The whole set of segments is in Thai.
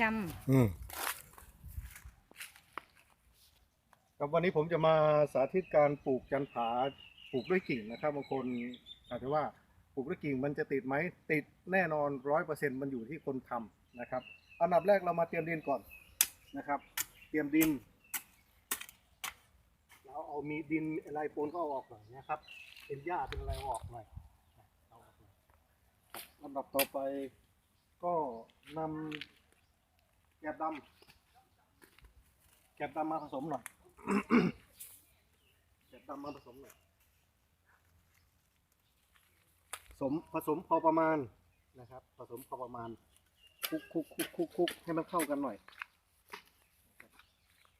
จอืมครับวันนี้ผมจะมาสาธิตการปลูกจันผาปลูกด้วยกิ่งนะครับบางคนอาจจะว่าปลูกด้วยกิ่งมันจะติดไหมติดแน่นอนร้อยเปอร์เซ็นมันอยู่ที่คนทำนะครับอันดับแรกเรามาเตรียมดินก่อนนะครับ เตรียมดินเราเอามีดินอะไรปนก็เอาออกหน่อยนะครับ เป็นหญ้าเป็นอะไรเอาออกหน่อยเอาออกหน่อยครับลำดับต่อไปก็นำ แกบดำแกบดำมาผสมหน่อย แกบดำมาผสมหน่อยผสมผสมพอประมาณนะครับ ผสมพอประมาณคลุกคลุกคลุกคลุกคุกให้มันเข้ากันหน่อย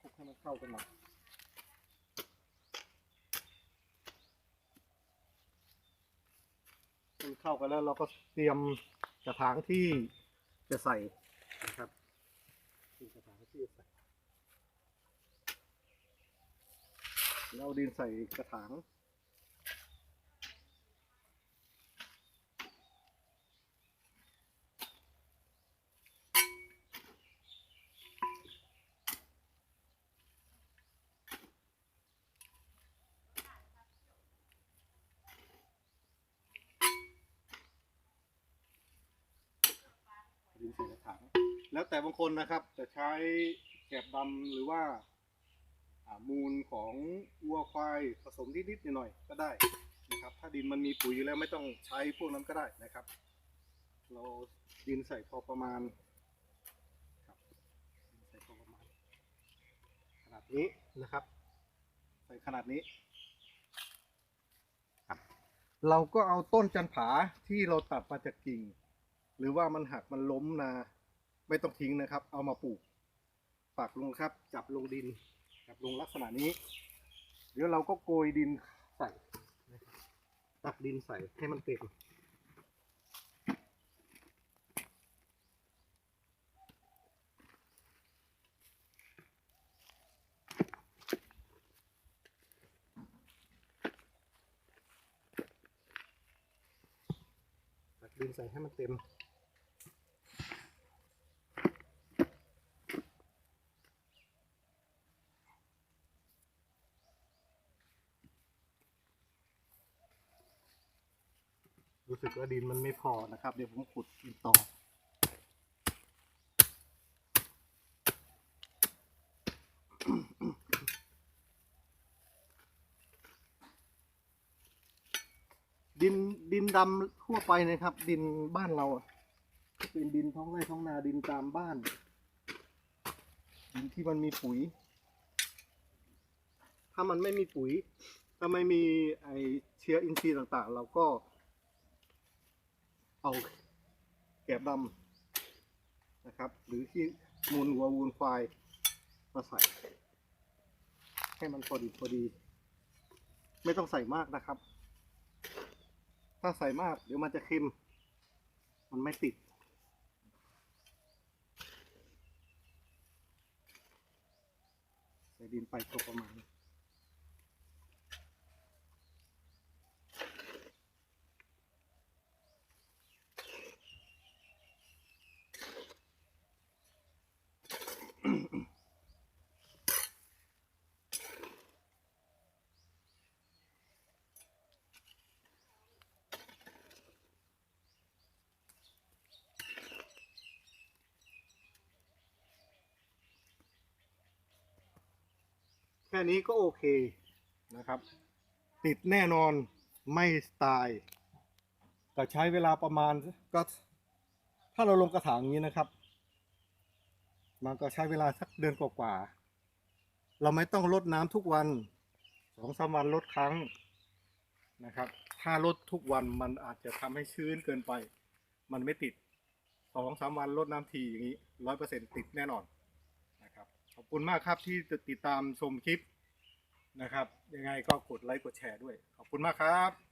คลุกให้มันเข้ากันหน่อยมันเข้ากันแล้วเราก็เตรียมกระถางที่จะใส่นะครับ ดินกระถางที่ใส่ เราดินใส่กระถางดินใส่กระถางแล้วแต่บางคนนะครับจะใช้แกบดำหรือว่าอ่า มูลของวัวควายผสมนิดๆหน่อยๆก็ได้นะครับ ถ้าดินมันมีปุ๋ยอยู่แล้วไม่ต้องใช้พวกนั้นก็ได้นะครับ เราดินใส่พอประมาณครับดินใส่พอประมาณ ขนาดนี้นะครับ ใส่ขนาดนี้ครับเราก็เอาต้นจันผาที่เราตัดมาจากกิ่ง หรือว่ามันหักมันล้มนาไม่ต้องทิ้งนะครับ เอามาปลูกปักลงครับ จับลงดิน จับลงลักษณะนี้ เดี๋ยวเราก็โกยดินใส่ตักดินใส่ให้มันเต็มตักดินใส่ให้มันเต็ม รู้สึกว่าดินมันไม่พอนะครับ เดี๋ยวผมขุดดินต่อดินดินดำทั่วไปนะครับ ดินบ้านเราเป็นดินท้องไร่ท้องนาดินตามบ้าน ดินที่มันมีปุ๋ย ถ้ามันไม่มีปุ๋ย ถ้าไม่มีไอเชื้ออินทรีย์ต่างๆ เราก็ เอาแกบดำนะครับ หรือที่มูลวัวมูลควายมาใส่ ให้มันพอดีพอดี ไม่ต้องใส่มากนะครับ ถ้าใส่มากเดี๋ยวมันจะเค็ม มันไม่ติดใส่ดินไปพอประมาณ แค่นี้ก็โอเคนะครับ ติดแน่นอนไม่ตายแต่ใช้เวลาประมาณก็ถ้าเราลงกระถางนี้นะครับ มันก็ใช้เวลาสักเดือนกว่าๆเราไม่ต้องลดน้ำทุกวันสองสามวันลดครั้งนะครับ ถ้าลดทุกวันมันอาจจะทำให้ชื้นเกินไป มันไม่ติดสองสามวันลดน้ำทีอย่างนี้ร้อยเปอร์เซ็นติดแน่นอน ขอบคุณมากครับที่ติดตามชมคลิปนะครับ ยังไงก็กดไลค์กดแชร์ด้วย ขอบคุณมากครับ